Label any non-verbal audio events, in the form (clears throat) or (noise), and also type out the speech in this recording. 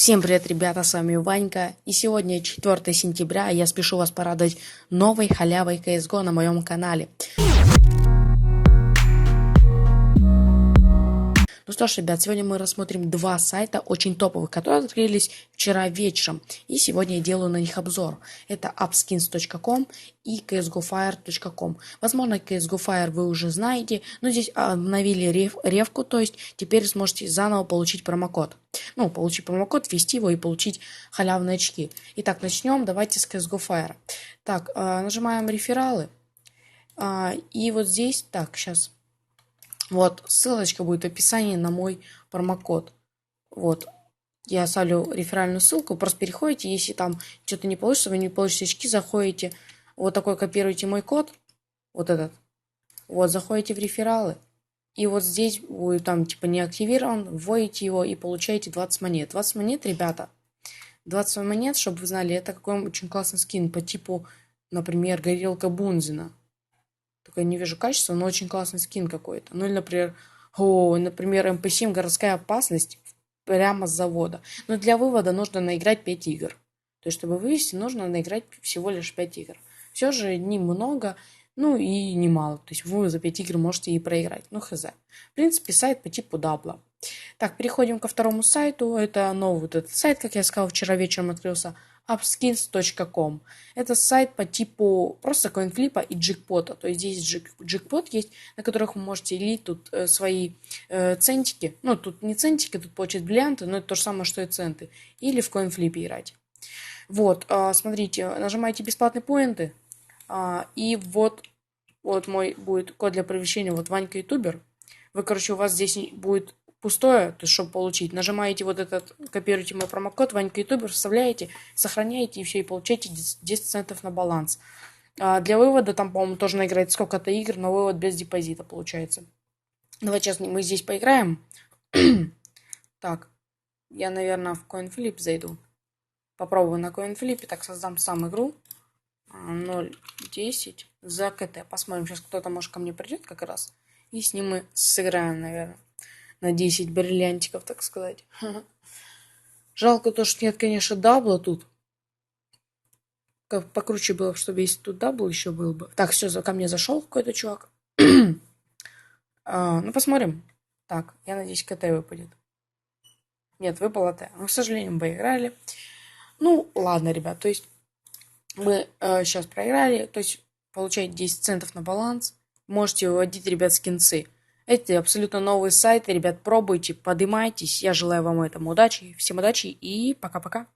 Всем привет, ребята, с вами Ванька, и сегодня 4 сентября, и я спешу вас порадовать новой халявой CSGO на моем канале. Ну что ж, ребят, сегодня мы рассмотрим два сайта очень топовых, которые открылись вчера вечером. И сегодня я делаю на них обзор. Это upskins.com и csgofire.com. Возможно, csgofire вы уже знаете, но здесь обновили рев, ревку, то есть теперь сможете заново получить промокод. Ну, получить промокод, ввести его и получить халявные очки. Итак, начнем. Давайте с CSGO Так, а, нажимаем рефералы. А, и вот здесь, так, сейчас вот, ссылочка будет в описании на мой промокод. Вот, я оставлю реферальную ссылку, просто переходите, если там что-то не получится, вы не получите очки, заходите, вот такой копируете мой код, вот этот, вот, заходите в рефералы, и вот здесь будет там типа не активирован, вводите его и получаете 20 монет. 20 монет, ребята, 20 монет, чтобы вы знали, это какой очень классный скин по типу, например, горелка Бунзина. Только я не вижу качества, но очень классный скин какой-то. Ну или, например, о, например, MP7 городская опасность прямо с завода. Но для вывода нужно наиграть 5 игр. То есть, чтобы вывести, нужно наиграть всего лишь 5 игр. Все же немного, ну и немало. То есть вы за 5 игр можете и проиграть. Ну хз. В принципе, сайт по типу дабла. Так, переходим ко второму сайту. Это новый вот этот сайт, как я сказал, вчера вечером открылся upskins.com. Это сайт по типу просто коинфлипа и джекпота. То есть здесь джек, джекпот есть, на которых вы можете лить тут э, свои э, центики. Ну, тут не центики, тут получать бриллианты, но это то же самое, что и центы. Или в коинфлипе играть. Вот, э, смотрите, нажимаете бесплатные поинты. Э, и вот, вот мой будет код для привлечения, вот Ванька Ютубер. Вы, короче, у вас здесь будет пустое, то есть, чтобы получить, нажимаете вот этот, копируете мой промокод, Ванька Ютубер, вставляете, сохраняете и все, и получаете 10 центов на баланс. А для вывода там, по-моему, тоже наиграть сколько-то игр, но вывод без депозита получается. Давай сейчас мы здесь поиграем. (clears throat) так, я, наверное, в CoinFlip зайду. Попробую на CoinFlip, так создам сам игру. 0.10 за КТ. Посмотрим, сейчас кто-то, может, ко мне придет как раз. И с ним мы сыграем, наверное на 10 бриллиантиков, так сказать. (laughs) Жалко то, что нет, конечно, дабла тут. Как покруче было, чтобы если тут дабл еще был бы. Так, все, ко мне зашел какой-то чувак. (clears throat) а, ну, посмотрим. Так, я надеюсь, КТ выпадет. Нет, выпало Т. Мы, к сожалению, проиграли. Ну, ладно, ребят, то есть мы э, сейчас проиграли, то есть получаете 10 центов на баланс. Можете выводить, ребят, скинцы. Это абсолютно новый сайт. Ребят, пробуйте, поднимайтесь. Я желаю вам этому удачи. Всем удачи и пока-пока.